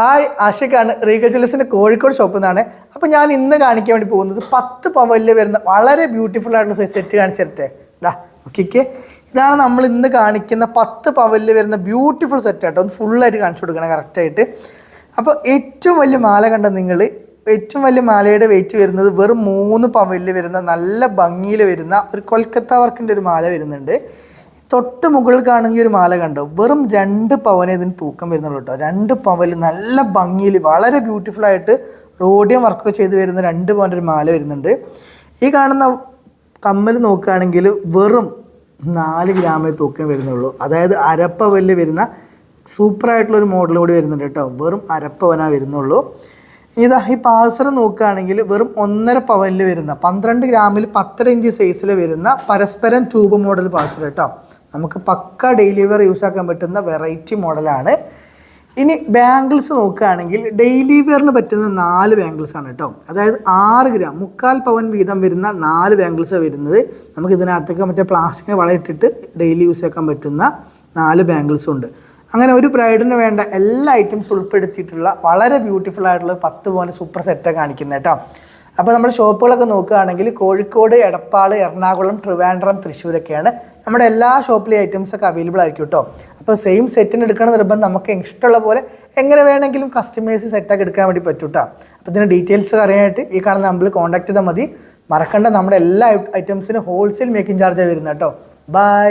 Hi ആഷിഖാണ് ജ്വല്ലേഴ്സിന്റെ Kozhikode ഷോപ്പിൽ നിന്നാണ്. അപ്പോൾ ഞാൻ ഇന്ന് കാണിക്കാൻ വേണ്ടി പോകുന്നത് പത്ത് പവലിൽ വരുന്ന വളരെ ബ്യൂട്ടിഫുൾ ആയിട്ടുള്ള സെറ്റ് കാണിച്ചു തരട്ടെ ഇതാ ഇതാണ് നമ്മൾ ഇന്ന് കാണിക്കുന്ന പത്ത് പവലിൽ വരുന്ന ബ്യൂട്ടിഫുൾ സെറ്റ് കേട്ടോ ഒന്ന് ഫുള്ളായിട്ട് കാണിച്ചു കൊടുക്കണം കറക്റ്റായിട്ട് അപ്പോൾ ഏറ്റവും വലിയ മാല കണ്ട നിങ്ങൾ ഏറ്റവും വലിയ മാലയുടെ വെയിറ്റ് വരുന്നത് വെറും മൂന്ന് പവലിൽ വരുന്ന നല്ല ഭംഗിയിൽ വരുന്ന ഒരു കൊൽക്കത്ത വർക്കിന്റെ ഒരു മാല വരുന്നുണ്ട്. തൊട്ട് മുകളിൽ കാണുന്ന ഒരു മാല കണ്ടോ? വെറും രണ്ട് പവനെ ഇതിന് തൂക്കം വരുന്നുള്ളൂ കേട്ടോ. രണ്ട് പവൽ നല്ല ഭംഗിയിൽ വളരെ ബ്യൂട്ടിഫുൾ ആയിട്ട് റോഡിയം വർക്ക് ചെയ്ത് വരുന്ന രണ്ട് പവന്റെ ഒരു മാല വരുന്നുണ്ട്. ഈ കാണുന്ന കമ്മൽ നോക്കുകയാണെങ്കിൽ വെറും നാല് ഗ്രാമേ തൂക്കം വരുന്നുള്ളൂ. അതായത് അരപ്പവലിൽ വരുന്ന സൂപ്പറായിട്ടുള്ള ഒരു മോഡൽ കൂടി വരുന്നുണ്ട് കേട്ടോ. വെറും അരപ്പവനാ വരുന്നുള്ളൂ. ഇതാ ഈ പാസർ നോക്കുകയാണെങ്കിൽ വെറും ഒന്നര പവനിൽ വരുന്ന പന്ത്രണ്ട് ഗ്രാമിൽ പത്തര ഇഞ്ച് സൈസിൽ വരുന്ന പരസ്പരം ട്യൂബ് മോഡൽ പാസർ കേട്ടോ. നമുക്ക് പക്ക ഡെയിലി വെയർ യൂസ് ആക്കാൻ പറ്റുന്ന വെറൈറ്റി മോഡലാണ്. ഇനി ബാംഗിൾസ് നോക്കുകയാണെങ്കിൽ ഡെയിലി വെയറിന് പറ്റുന്ന നാല് ബാംഗിൾസ് ആണ് കേട്ടോ. അതായത് ആറ് ഗ്രാം മുക്കാൽ പവൻ വീതം വരുന്ന നാല് ബാംഗിൾസ് വരുന്നത്. നമുക്ക് ഇതിനകത്തൊക്കെ മറ്റേ പ്ലാസ്റ്റിക്കിന് വളയിട്ടിട്ട് ഡെയിലി യൂസ് ആക്കാൻ പറ്റുന്ന നാല് ബാംഗിൾസും ഉണ്ട്. അങ്ങനെ ഒരു ബ്രൈഡിന് വേണ്ട എല്ലാ ഐറ്റംസ് ഉൾപ്പെടുത്തിയിട്ടുള്ള വളരെ ബ്യൂട്ടിഫുൾ ആയിട്ടുള്ള പത്ത് പോലെ സൂപ്പർ സെറ്റാണ് കാണിക്കുന്നത് കേട്ടോ. അപ്പോൾ നമ്മുടെ ഷോപ്പുകളൊക്കെ നോക്കുകയാണെങ്കിൽ കോഴിക്കോട് എടപ്പാൾ എറണാകുളം ട്രിവാൻഡ്രം തൃശ്ശൂരൊക്കെയാണ് നമ്മുടെ എല്ലാ ഷോപ്പിലെ ഐറ്റംസ് ഒക്കെ അവൈലബിൾ ആയിരിക്കും കേട്ടോ. അപ്പോൾ സെയിം സെറ്റിന് എടുക്കണം നിർബന്ധം നമുക്ക് ഇഷ്ടമുള്ള പോലെ എങ്ങനെ വേണമെങ്കിലും കസ്റ്റമേഴ്സ് സെറ്റാക്കി എടുക്കാൻ വേണ്ടി പറ്റും കേട്ടോ. അപ്പോൾ ഇതിന് ഡീറ്റെയിൽസ് അറിയാനായിട്ട് ഈ കാണുന്ന നമ്പറിൽ കോൺടാക്ട് ചെയ്താൽ മതി. മറക്കേണ്ട നമ്മുടെ എല്ലാ ഐറ്റംസിനും ഹോൾസെയിൽ മേക്കിംഗ് ചാർജാണ് വരുന്നത് കേട്ടോ. ബൈ